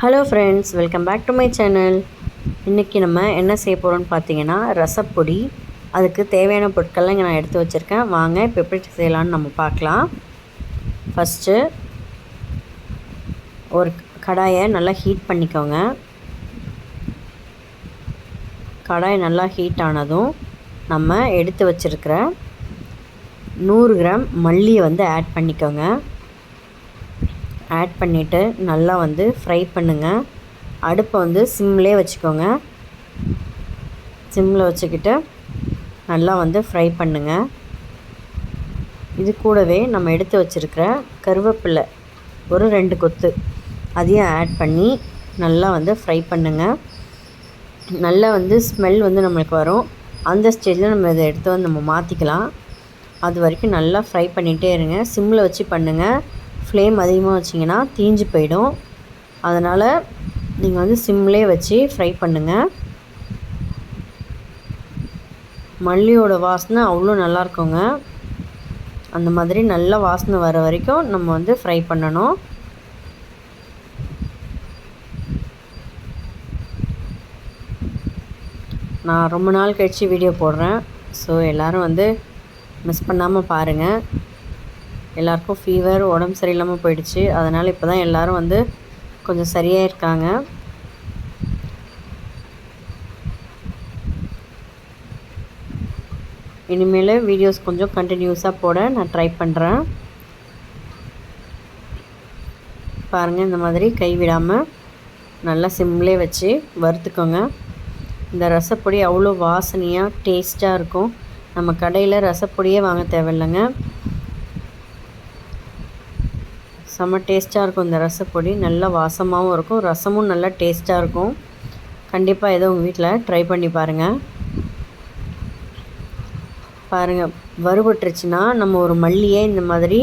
Hello friends welcome back to my channel இன்றைக்கி நம்ம என்ன செய்ய போகிறோம்னு பார்த்தீங்கன்னா ரசப்பொடி. அதுக்கு தேவையான பொருட்கள்லாம் இங்கே நான் எடுத்து வச்சுருக்கேன். வாங்க இப்போ எப்படி செய்யலான்னு நம்ம பார்க்கலாம். ஃபஸ்ட்டு ஒரு கடாயை நல்லா ஹீட் பண்ணிக்கோங்க. கடாய் நல்லா ஹீட் ஆனதும் நம்ம எடுத்து வச்சுருக்கிற நூறு கிராம் மல்லியை வந்து ஆட் பண்ணிக்கோங்க. ஆட் பண்ணிவிட்டு நல்லா வந்து ஃப்ரை பண்ணுங்கள் அடுப்பை வந்து சிம்லேயே வச்சுக்கோங்க. சிம்மில் வச்சுக்கிட்டு நல்லா வந்து ஃப்ரை பண்ணுங்கள் இது கூடவே நம்ம எடுத்து வச்சுருக்கிற கருவேப்பிலை ஒரு ரெண்டு கொத்து அதையும் ஆட் பண்ணி நல்லா வந்து ஃப்ரை பண்ணுங்கள் நல்லா வந்து ஸ்மெல் வந்து நம்மளுக்கு வரும். அந்த ஸ்டேஜில் நம்ம இதை எடுத்து வந்து நம்ம மாற்றிக்கலாம் அது வரைக்கும் நல்லா ஃப்ரை பண்ணிகிட்டே இருங்க. சிம்மில் வச்சு பண்ணுங்கள் ஃப்ளேம் அதிகமாக வச்சிங்கன்னா தீஞ்சு போயிடும். அதனால் நீங்கள் வந்து சிம்லேயே வச்சு ஃப்ரை பண்ணுங்கள் மல்லியோட வாசனை அவ்வளோ நல்லாயிருக்குங்க அந்த மாதிரி நல்ல வாசனை வர வரைக்கும் நம்ம வந்து ஃப்ரை பண்ணணும். நான் ரொம்ப நாள் கழித்து வீடியோ போடுறேன். ஸோ எல்லோரும் வந்து மிஸ் பண்ணாமல் பாருங்கள் எல்லாருக்கும் ஃபீவர் உடம்பு சரியில்லாமல் போயிடுச்சு. அதனால் இப்போ தான் எல்லோரும் வந்து கொஞ்சம் சரியாக இருக்காங்க. இனிமேல் வீடியோஸ் கொஞ்சம் கண்டினியூஸாக போட நான் ட்ரை பண்ணுறேன் பாருங்கள் இந்த மாதிரி கைவிடாமல் நல்லா சிம்லே வச்சு வறுத்துக்கோங்க. இந்த ரசப்பொடி அவ்வளோ வாசனையாக டேஸ்ட்டாக இருக்கும். நம்ம கடையில் ரசப்பொடியே வாங்க தேவையில்லைங்க. செம்ம டேஸ்ட்டாக இருக்கும் இந்த ரசப்பொடி. நல்லா வாசமாகவும் இருக்கும். ரசமும் நல்லா டேஸ்ட்டாக இருக்கும். கண்டிப்பாக ஏதோ உங்கள் வீட்டில் ட்ரை பண்ணி பாருங்கள் பாருங்கள் வறுபட்டுருச்சுன்னா நம்ம ஒரு மல்லியை இந்த மாதிரி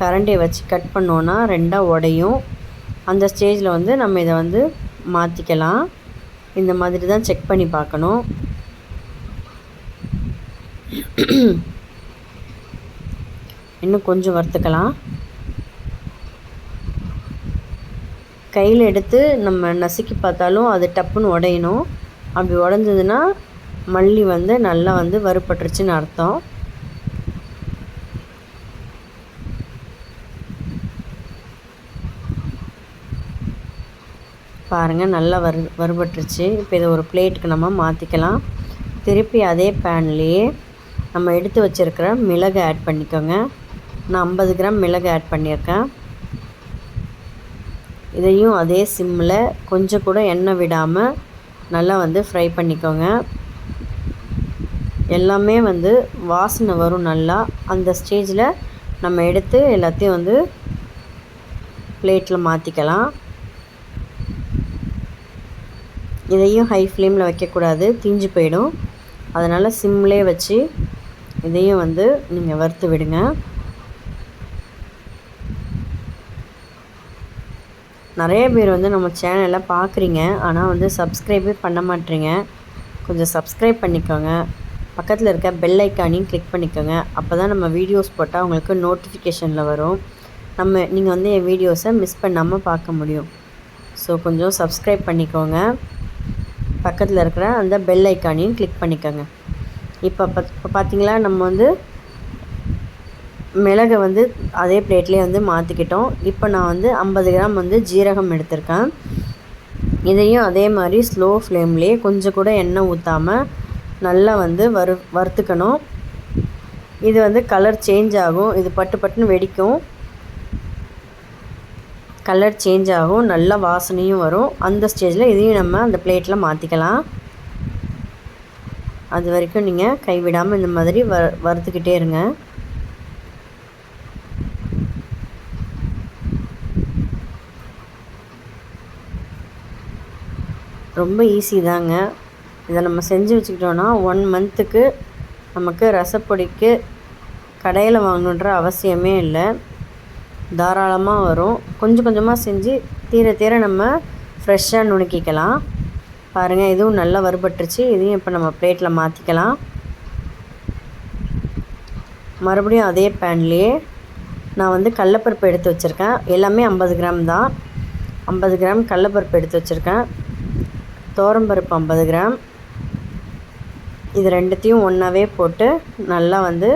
கரண்டியை வச்சு கட் பண்ணோன்னா ரெண்டாக உடையும். அந்த ஸ்டேஜில் வந்து நம்ம இதை வந்து மாற்றிக்கலாம் இந்த மாதிரி தான் செக் பண்ணி பார்க்கணும். இன்னும் கொஞ்சம் வறுத்துக்கலாம். கையில் எடுத்து நம்ம நசுக்கி பார்த்தாலும் அது டப்புன்னு உடையணும். அப்படி உடஞ்சதுன்னா மல்லி வந்து நல்லா வந்து வறுபட்டுருச்சுன்னு அர்த்தம். பாருங்கள் நல்லா வறு வறுபட்டுருச்சு. இப்போ இதை ஒரு பிளேட்டுக்கு நம்ம மாற்றிக்கலாம் திருப்பி அதே பேன்லேயே நம்ம எடுத்து வச்சுருக்கிற மிளகு ஆட் பண்ணிக்கோங்க. நான் ஐம்பது கிராம் மிளகு ஆட் பண்ணியிருக்கேன். இதையும் அதே சிம்மில் கொஞ்சம் கூட எண்ணெய் விடாமல் நல்லா வந்து ஃப்ரை பண்ணிக்கோங்க. எல்லாமே வந்து வாசனை வரும் நல்லா. அந்த ஸ்டேஜில் நம்ம எடுத்து எல்லாத்தையும் வந்து பிளேட்டில் மாற்றிக்கலாம் இதையும் ஹை ஃப்ளேமில் வைக்கக்கூடாது தீஞ்சு போயிடும். அதனால் சிம்லே வச்சு இதையும் வந்து நீங்கள் வறுத்து விடுங்க. நிறைய பேர் வந்து நம்ம சேனலில் பார்க்குறீங்க. ஆனால் வந்து சப்ஸ்கிரைபே பண்ண மாட்டேறீங்க கொஞ்சம் சப்ஸ்கிரைப் பண்ணிக்கோங்க. பக்கத்தில் இருக்க பெல் ஐக்கானையும் கிளிக் பண்ணிக்கோங்க. அப்போ தான் நம்ம வீடியோஸ் போட்டால் உங்களுக்கு நோட்டிஃபிகேஷனில் வரும். நம்ம நீங்கள் வந்து என் வீடியோஸை மிஸ் பண்ணாமல் பார்க்க முடியும். ஸோ கொஞ்சம் சப்ஸ்கிரைப் பண்ணிக்கோங்க. பக்கத்தில் இருக்கிற அந்த பெல் ஐக்கானையும் கிளிக் பண்ணிக்கோங்க. இப்போ இப்போ பார்த்தீங்களா? நம்ம வந்து மிளகை வந்து அதே பிளேட்லேயே வந்து மாற்றிக்கிட்டோம் இப்போ நான் வந்து ஐம்பது கிராம் வந்து ஜீரகம் எடுத்திருக்கேன். இதையும் அதே மாதிரி ஸ்லோ ஃப்ளேம்லேயே கொஞ்சம் கூட எண்ணெய் ஊற்றாமல் நல்லா வந்து வறு வறுத்துக்கணும். இது வந்து கலர் சேஞ்ச் ஆகும். இது பட்டு பட்டுன்னு வெடிக்கும். கலர் சேஞ்ச் ஆகும். நல்ல வாசனையும் வரும். அந்த ஸ்டேஜில் இதையும் நம்ம அந்த பிளேட்டில் மாற்றிக்கலாம் அது வரைக்கும் நீங்கள் கைவிடாமல் இந்த மாதிரி வ வறுத்துக்கிட்டே இருங்க. ரொம்ப ஈஸி தாங்க. இதை நம்ம செஞ்சு வச்சுக்கிட்டோன்னா ஒன் மந்த்துக்கு நமக்கு ரசப்பொடிக்கு கடையில் வாங்கணுன்ற அவசியமே இல்லை. தாராளமாக வரும். கொஞ்சம் கொஞ்சமாக செஞ்சு தீர தீர நம்ம ஃப்ரெஷ்ஷாக நுணுக்கிக்கலாம். பாருங்கள் இதுவும் நல்லா வறுபட்டுருச்சு. இதையும் இப்போ நம்ம பிளேட்டில் மாற்றிக்கலாம் மறுபடியும் அதே பேன்லேயே நான் வந்து கடலப்பருப்பு எடுத்து வச்சுருக்கேன். எல்லாமே ஐம்பது கிராம் தான். ஐம்பது கிராம் கடலப்பருப்பு எடுத்து வச்சுருக்கேன். தோரம்பருப்பு ஐம்பது கிராம். இது ரெண்டுத்தையும் ஒன்றாவே போட்டு நல்லா வந்து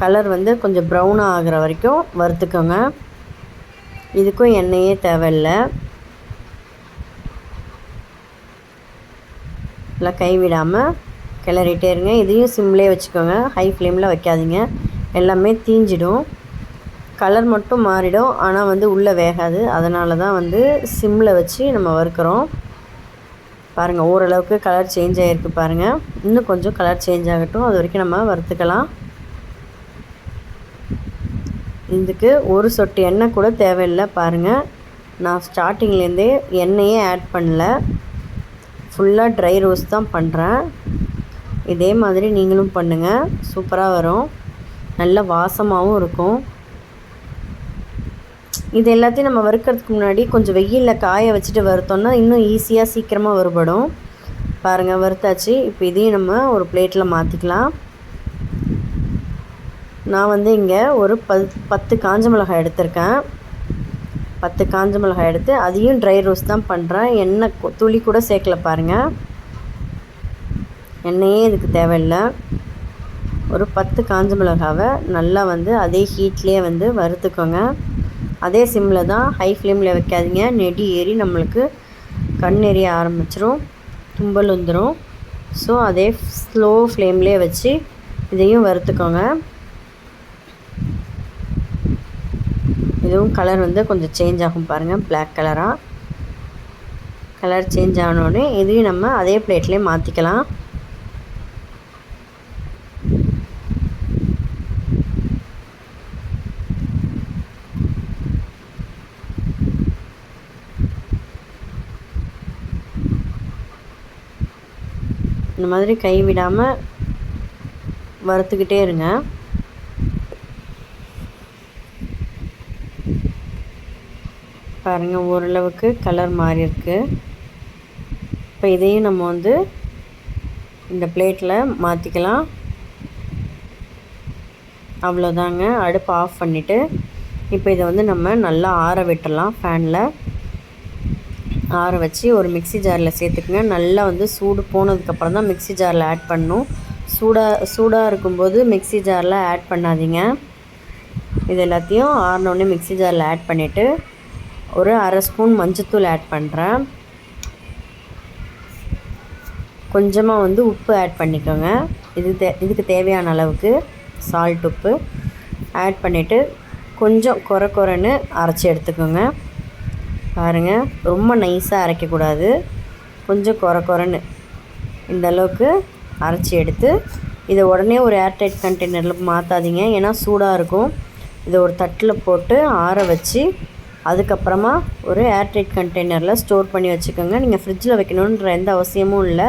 கலர் வந்து கொஞ்சம் ப்ரௌனாக ஆகிற வரைக்கும் வறுத்துக்கோங்க. இதுக்கும் எண்ணெயே தேவையில்லை. நல்லா கைவிடாமல் கிளறிட்டே இருங்க. இதையும் சிம்லேயே வச்சுக்கோங்க. ஹை ஃப்ளேமில் வைக்காதீங்க. எல்லாமே தீஞ்சிடும். கலர் மட்டும் மாறிடும். ஆனால் வந்து உள்ளே வேகாது. அதனால தான் வந்து சிம்மில் வச்சு நம்ம வறுக்கிறோம். பாருங்கள் ஓரளவுக்கு கலர் சேஞ்ச் ஆகிருக்கு பாருங்கள் இன்னும் கொஞ்சம் கலர் சேஞ்ச் ஆகட்டும். அது வரைக்கும் நம்ம வறுத்துக்கலாம். இதுக்கு ஒரு சொட்டு எண்ணெய் கூட தேவையில்லை பாருங்கள் நான் ஸ்டார்டிங்லேருந்தே எண்ணெயே ஆட் பண்ணல. ஃபுல்லாக ட்ரை ரோஸ்ட் தான் பண்ணுறேன் இதே மாதிரி நீங்களும் பண்ணுங்கள் சூப்பராக வரும். நல்ல வாசமாகவும் இருக்கும். இது எல்லாத்தையும் நம்ம வறுக்கிறதுக்கு முன்னாடி கொஞ்சம் வெயிலில் காய வச்சுட்டு வறுத்தோம்னா இன்னும் ஈஸியாக சீக்கிரமாக வறுபடும். பாருங்கள் வறுத்தாச்சு. இப்போ இதையும் நம்ம ஒரு பிளேட்டில் மாற்றிக்கலாம் நான் வந்து இங்கே ஒரு பத் பத்து காஞ்ச மிளகாய் எடுத்திருக்கேன். பத்து காஞ்ச மிளகாய் எடுத்து அதையும் ட்ரை ரோஸ்ட் தான் பண்ணுறேன் எண்ணெய் துளி கூட சேர்க்கல பாருங்கள் எண்ணெயே இதுக்கு தேவையில்லை. ஒரு பத்து காஞ்ச மிளகாவை நல்லா வந்து அதே ஹீட்லேயே வந்து வறுத்துக்கோங்க. அதே சிம்மில் தான் ஹை ஃப்ளேமில் வைக்காதீங்க. நெடி ஏறி நம்மளுக்கு கண் எரிய ஆரம்பிச்சிரும். தும்பல் வந்துடும் ஸோ அதே ஸ்லோ ஃப்ளேம்லேயே வச்சு இதையும் வறுத்துக்கோங்க. இதுவும் கலர் வந்து கொஞ்சம் சேஞ்ச் ஆகும் பாருங்கள் பிளாக் கலராக கலர் சேஞ்ச் ஆனோடனே இதையும் நம்ம அதே பிளேட்லேயே மாற்றிக்கலாம் இந்த மாதிரி கை விடாமல் வறுத்துக்கிட்டே இருங்க. பாருங்கள் ஓரளவுக்கு கலர் மாறி இருக்கு. இப்போ இதையும் நம்ம வந்து இந்த பிளேட்டில் மாற்றிக்கலாம் அவ்வளோதாங்க அடுப்பு ஆஃப் பண்ணிவிட்டு இப்போ இதை வந்து நம்ம நல்லா ஆற விட்டுடலாம் ஃபேனில் ஆற வச்சு ஒரு மிக்சி ஜாரில் சேர்த்துக்குங்க. நல்லா வந்து சூடு போனதுக்கப்புறம் தான் மிக்சி ஜாரில் ஆட் பண்ணணும் சூடாக சூடாக இருக்கும்போது மிக்சி ஜாரில் ஆட் பண்ணாதீங்க. இது எல்லாத்தையும் ஆறினோடனே மிக்சி ஜாரில் ஆட் பண்ணிவிட்டு ஒரு அரை ஸ்பூன் மஞ்சத்தூள் ஆட் பண்ணுறேன். கொஞ்சமாக வந்து உப்பு ஆட் பண்ணிக்கோங்க. இது தே இதுக்கு தேவையான அளவுக்கு சால்ட் உப்பு. ஆட் பண்ணிவிட்டு கொஞ்சம் குறை குறைன்னு அரைச்சி எடுத்துக்கோங்க. பாருங்கள் ரொம்ப நைஸாக அரைக்கக்கூடாது. கொஞ்சம் குறை குறைன்னு இந்த அளவுக்கு அரைச்சி எடுத்து இதை உடனே ஒரு ஏர்டைட் கண்டெய்னரில் மாற்றாதீங்க ஏன்னா சூடாக இருக்கும். இதை ஒரு தட்டில் போட்டு ஆற வச்சு அதுக்கப்புறமா ஒரு ஏர்டைட் கண்டெய்னரில் ஸ்டோர் பண்ணி வச்சுக்கோங்க. நீங்கள் ஃப்ரிட்ஜில் வைக்கணுன்ற எந்த அவசியமும் இல்லை.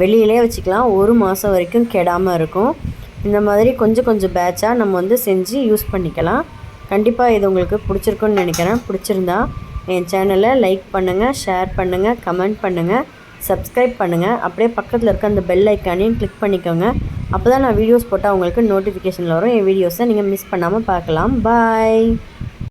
வெளியிலே வச்சுக்கலாம். ஒரு மாதம் வரைக்கும் கெடாமல் இருக்கும். இந்த மாதிரி கொஞ்சம் கொஞ்சம் பேட்சாக நம்ம வந்து செஞ்சு யூஸ் பண்ணிக்கலாம். கண்டிப்பாக இது உங்களுக்கு பிடிச்சிருக்குன்னு நினைக்கிறேன். பிடிச்சிருந்தா என் சேனலை லைக் பண்ணுங்கள் ஷேர் பண்ணுங்கள் கமெண்ட் பண்ணுங்கள் சப்ஸ்கிரைப் பண்ணுங்கள் அப்படியே பக்கத்தில் இருக்க அந்த பெல் ஐக்கானையும் கிளிக் பண்ணிக்கோங்க. அப்போ தான் நான் வீடியோஸ் போட்டால் உங்களுக்கு நோட்டிஃபிகேஷனில் வரும். என் வீடியோஸை நீங்கள் மிஸ் பண்ணாமல் பார்க்கலாம். பாய்